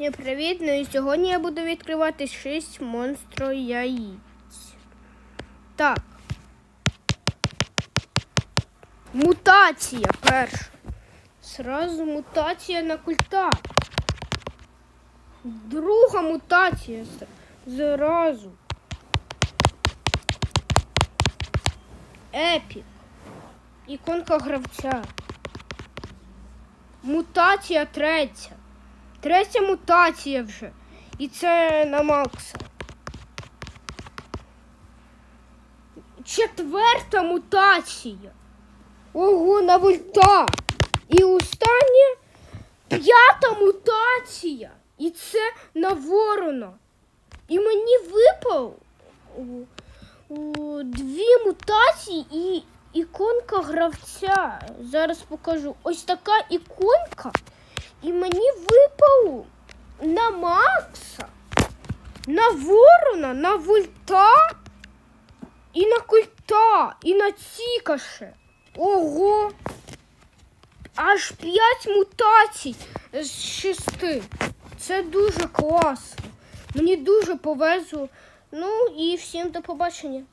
Всім привіт! Ну і сьогодні я буду відкривати 6 монстро яїць. Так. Мутація перша. Сразу мутація на культа. Друга мутація зразу. Епік. Іконка гравця. Мутація третя. Третя мутація вже. І це на Макса. Четверта мутація. Ого, на вольта. І остання п'ята мутація. І це на ворона. І мені випав о, о, дві мутації і іконка гравця. Зараз покажу. Ось така іконка. І мені випав на Макса, на Ворона, на вульта і на Культа, і на Цікаше. Ого! Аж п'ять мутацій з шести. Це дуже класно. Мені дуже повезло. Ну і всім до побачення.